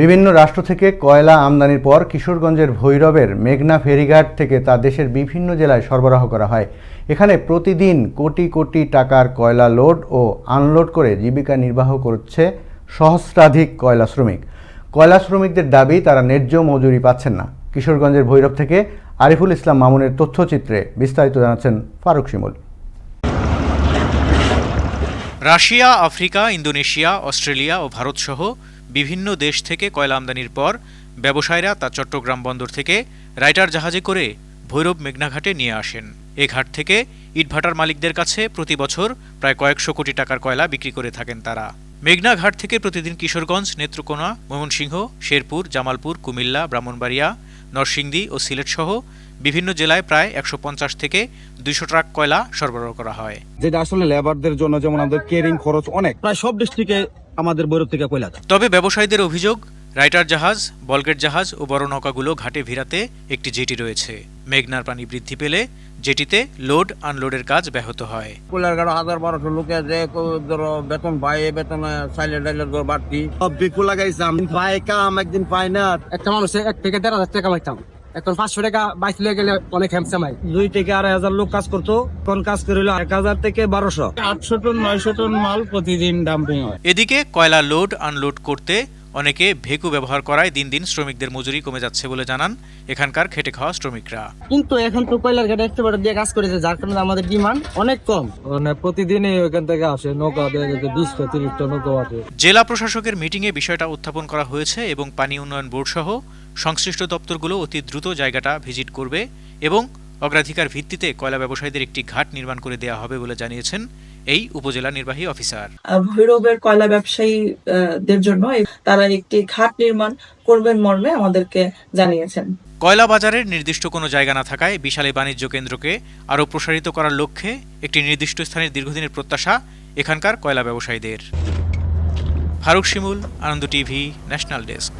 বিভিন্ন রাষ্ট্র থেকে কয়লা আমদানির পর কিশোরগঞ্জের ভৈরবের মেঘনা ফেরিঘাট থেকে তা দেশের বিভিন্ন জেলায় সরবরাহ করা হয়। এখানে প্রতিদিন কোটি কোটি টাকার কয়লা লোড ও আনলোড করে জীবিকা নির্বাহ করছে সহস্রাধিক কয়লা শ্রমিক। কয়লা শ্রমিকদের দাবি, তারা ন্যায্য মজুরি পাচ্ছেন না। কিশোরগঞ্জের ভৈরব থেকে আরিফুল ইসলাম মামুনের তথ্যচিত্রে বিস্তারিত জানাচ্ছেন Faruk Shimul. Russia, Africa, Indonesia, Australia ও ভারতসহ বিভিন্ন দেশ থেকে কয়লা আমদানির পর ব্যবসায়ীরা তা চট্টগ্রাম বন্দর থেকে রাইটার জাহাজে করে ভৈরব মেঘনাঘাটে নিয়ে আসেন। এ ঘাট থেকে ইটভাটার মালিকদের কাছে প্রতি বছর প্রায় কয়েকশো কোটি টাকার কয়লা বিক্রি করে থাকেন তারা। মেঘনা ঘাট থেকে প্রতিদিন কিশোরগঞ্জ নেত্রকোনা ময়মনসিংহ শেরপুর জামালপুর কুমিল্লা ব্রাহ্মণবাড়িয়া নরসিংদী ও সিলেট সহ বিভিন্ন জেলায় প্রায় একশো পঞ্চাশ থেকে দুইশো ট্রাক কয়লা সরবরাহ করা হয়। যেটা আসলে লেবারদের জন্য যেমন আমাদের কেরিং খরচ অনেক। প্রায় সব ডিস্ট্রিক্টে আমাদের বৈরব থেকে কয়লা যায় তবে ব্যবসায়ীদের অভিযোগ রাইটার জাহাজ বলগেট জাহাজ ও বড় নৌকাগুলো ঘাটে ভিড়াতে একটি জেটি রয়েছে। মেঘনার পানি বৃদ্ধি পেলে জেটিতে লোড আনলোডের কাজ ব্যাহত হয়। কুলারগাড়ো হাজার বারোশো লোকে যে ধরো বেতন পায় এই বেতনে টাইলেন্ট করে বাড়তি। সব বিকু লাগাইছিলাম পাই কাম একদিন পাই না। একটা মানুষে এক থেকে দেড় হাজার টাকা পাইতাম। এখন পাঁচশো টাকা বাইশ লিয়ে গেলে অনেক হ্যামসা মাই দুই থেকে আড়াই হাজার লোক কাজ করতো কোন কাজ করিল এক হাজার থেকে বারোশো। আটশো টন নয়শো টন মাল প্রতিদিন ডাম্পিং হয়। এদিকে কয়লা লোড আনলোড করতে অনেকে ভেকু ব্যবহার করায় দিন দিন শ্রমিকদের মজুরি কমে যাচ্ছে বলে জানান এখানকার খেটে খাওয়া শ্রমিকরা। কিন্তু এখন তো কয়লার একটু বড় দিয়ে কাজ করেছে যার কারণে আমাদের ডিমান্ড অনেক কম। মানে প্রতিদিনই ওইখান থেকে আসে নৌকা দিয়ে যেতে বিশটা তিরিশটা নৌকা আছে জেলা প্রশাসকের মিটিংয়ে বিষয়টা উত্থাপন করা হয়েছে এবং পানি উন্নয়ন বোর্ড সহ সংশ্লিষ্ট দপ্তরগুলো অতি দ্রুত জায়গাটা ভিজিট করবে এবং অগ্রাধিকার ভিত্তিতে কয়লা ব্যবসায়ীদের একটি ঘাট নির্মাণ করে দেওয়া হবে বলে জানিয়েছেন এই উপজেলা নির্বাহী অফিসার। ভৈরবের কয়লা ব্যবসায়ীদের জন্য তারা একটি ঘাট নির্মাণ করবেন মর্মে আমাদেরকে জানিয়েছেন। কয়লা বাজারের নির্দিষ্ট কোনো জায়গা না থাকায় বিশাল এই বাণিজ্য কেন্দ্রকে আরও প্রসারিত করার লক্ষ্যে একটি নির্দিষ্ট স্থানের দীর্ঘদিনের প্রত্যাশা এখানকার কয়লা ব্যবসায়ীদের। Faruk Shimul Ananda TV national desk.